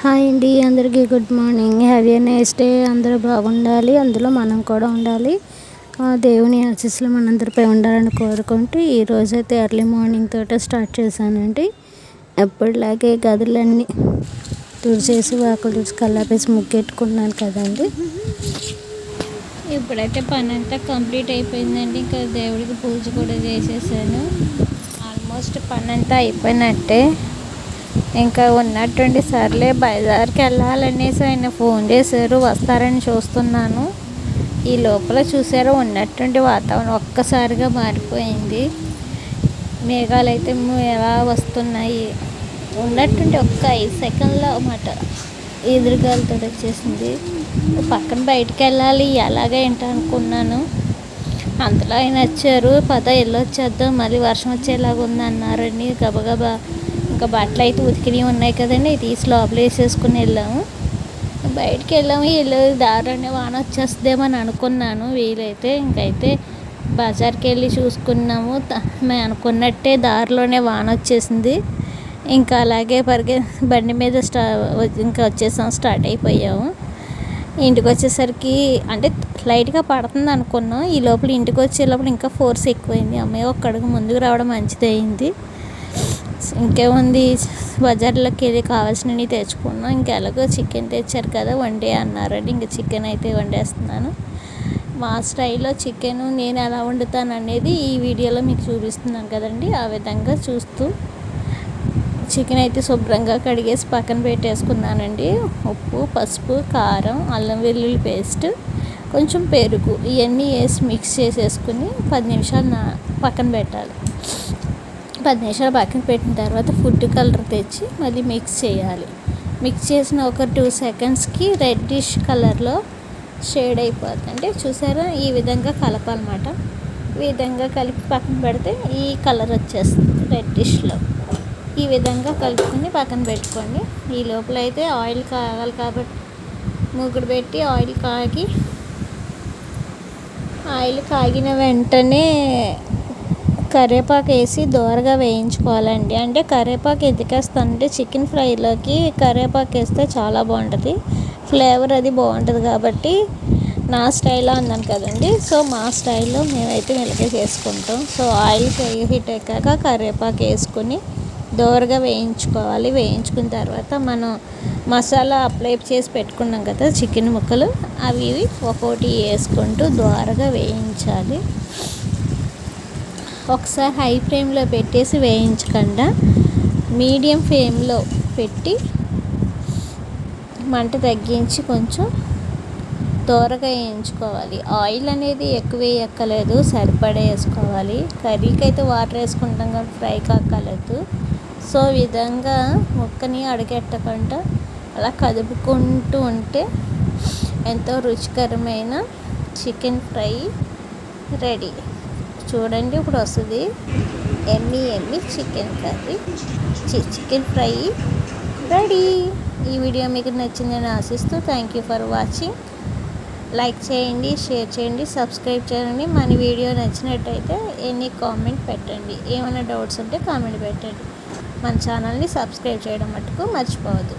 Hi అండి అందరికీ good morning. Have a nice day అందరూ బాగుండాలి. అందులో మనం కూడా ఉండాలి. దేవుని ఆశీస్సులు మనందరిపై ఉండాలని కోరుకుంటూ ఈరోజైతే ఎర్లీ మార్నింగ్ తోటే స్టార్ట్ చేశానండి. ఎప్పటిలాగే గదులన్నీ తుడిచేసి వాకులు తుడిచి కల్లాపేసి ముగ్గెట్టుకున్నాను కదండి. ఇప్పుడైతే పని అంతా కంప్లీట్ అయిపోయిందండి. ఇంకా దేవుడికి పూజ కూడా చేసేసాను. ఆల్మోస్ట్ పని అంతా అయిపోయినట్టే. ఇంకా ఉన్నట్టుండి సర్లే బజార్కి వెళ్ళాలనేసి ఆయన ఫోన్ చేశారు వస్తారని చూస్తున్నాను. ఈ లోపల చూసారో ఉన్నట్టుండి వాతావరణం ఒక్కసారిగా మారిపోయింది. మేఘాలు అయితే ఎలా వస్తున్నాయి? ఉన్నట్టుండి ఒక్క ఐదు సెకండ్లో అన్నమాట ఎదురుగాలతో వచ్చేసింది. పక్కన బయటికి వెళ్ళాలి ఎలాగ అనుకున్నాను. అంతలో ఆయన వచ్చారు పద వెళ్ళొచ్చేద్దాం మళ్ళీ వర్షం వచ్చేలాగా ఉందన్నారని గబగబా ఇంకా బట్టలు అయితే ఉతికినవి ఉన్నాయి కదండి. తీసి లోపల వేసేసుకుని వెళ్ళాము. బయటికి వెళ్ళాము. వెళ్ళి దారిలోనే వాన వచ్చేస్తుందేమో అని అనుకున్నాను. వీలైతే ఇంకైతే బజార్కి వెళ్ళి చూసుకున్నాము. మేము అనుకున్నట్టే దారిలోనే వాన వచ్చేసింది. ఇంకా అలాగే పరిగె బండి మీద స్టా ఇంకా వచ్చేసాం స్టార్ట్ అయిపోయాము. ఇంటికి వచ్చేసరికి అంటే లైట్గా పడుతుంది అనుకున్నాం. ఈ లోపల ఇంటికి వచ్చే లోపల ఇంకా ఫోర్స్ ఎక్కువైంది. అమ్మాయి ఒక్కడికి ముందుకు రావడం మంచిది అయింది ఇంకేముంది? బజార్లోకి వెళ్ళి కావాల్సినవి తెచ్చుకున్నాం. ఇంకా ఎలాగో చికెన్ తెచ్చారు కదా వండే అన్నారండి. ఇంక చికెన్ అయితే వండేస్తున్నాను. మా స్టైల్లో చికెన్ నేను ఎలా వండుతాను అనేది ఈ వీడియోలో మీకు చూపిస్తున్నాను కదండి. ఆ విధంగా చూస్తూ చికెన్ అయితే శుభ్రంగా కడిగేసి పక్కన పెట్టేసుకున్నానండి. ఉప్పు పసుపు కారం అల్లం వెల్లుల్లి పేస్ట్ కొంచెం పెరుగు ఇవన్నీ వేసి మిక్స్ చేసేసుకుని పది నిమిషాలు నా పక్కన పెట్టాలి. పది నిమిషాలు పక్కన పెట్టిన తర్వాత ఫుడ్ కలర్ తెచ్చి మళ్ళీ మిక్స్ చేయాలి. మిక్స్ చేసిన ఒక టూ సెకండ్స్కి రెడ్డిష్ కలర్లో షేడ్ అయిపోతుంది అంటే చూసారా? ఈ విధంగా కలపాలన్నమాట. ఈ విధంగా కలిపి పక్కన పెడితే ఈ కలర్ వచ్చేస్తుంది రెడ్డిష్లో. ఈ విధంగా కలుపుకొని పక్కన పెట్టుకోండి. ఈ లోపల అయితే ఆయిల్ కాగాలి కాబట్టి మూకుడు పెట్టి ఆయిల్ కాగి ఆయిల్ కాగిన వెంటనే కరివేపాకు వేసి దోరగా వేయించుకోవాలండి. అంటే కరివేపాకు ఎందుకేస్తానంటే చికెన్ ఫ్రైలోకి కరివేపాకు వేస్తే చాలా బాగుంటుంది. ఫ్లేవర్ అది బాగుంటుంది కాబట్టి నా స్టైల్లో అన్నాను కదండి. సో మా స్టైల్లో మేమైతే మిలకే చేసుకుంటాం సో ఆయిల్ హీట్ ఎక్కాక కరివేపాకు వేసుకొని దోరగా వేయించుకోవాలి. వేయించుకున్న తర్వాత మనం మసాలా అప్లై చేసి పెట్టుకున్నాం కదా చికెన్ ముక్కలు అవి ఒక్కొక్కటి వేసుకుంటూ దోరగా వేయించాలి. ఒకసారి హై ఫ్లేమ్లో పెట్టేసి వేయించకుండా మీడియం ఫ్లేమ్లో పెట్టి మంట తగ్గించి కొంచెం దోరగా వేయించుకోవాలి. ఆయిల్ అనేది ఎక్కువ వేయక్కలేదు సరిపడే వేసుకోవాలి. కర్రీకి అయితే వాటర్ వేసుకుంటాం కానీ ఫ్రై కాక్కలేదు సో విధంగా ముక్కని అడగెట్టకుండా అలా కదుపుకుంటూ ఉంటే ఎంతో రుచికరమైన చికెన్ ఫ్రై రెడీ. చూడండి ఇప్పుడు వస్తుంది. Yummy yummy chicken curry. Chicken fry. Ready. ఈ వీడియో మీకు నచ్చిందని ఆశిస్తూ thank you for watching. Like చేయండి షేర్ చేయండి సబ్స్క్రైబ్ చేయండి. మన వీడియో నచ్చినట్టయితే ఎన్ని కామెంట్ పెట్టండి. ఏమైనా డౌట్స్ ఉంటే కామెంట్ పెట్టండి. మన ఛానల్ని సబ్స్క్రైబ్ చేయడం మటుకు మర్చిపోవద్దు.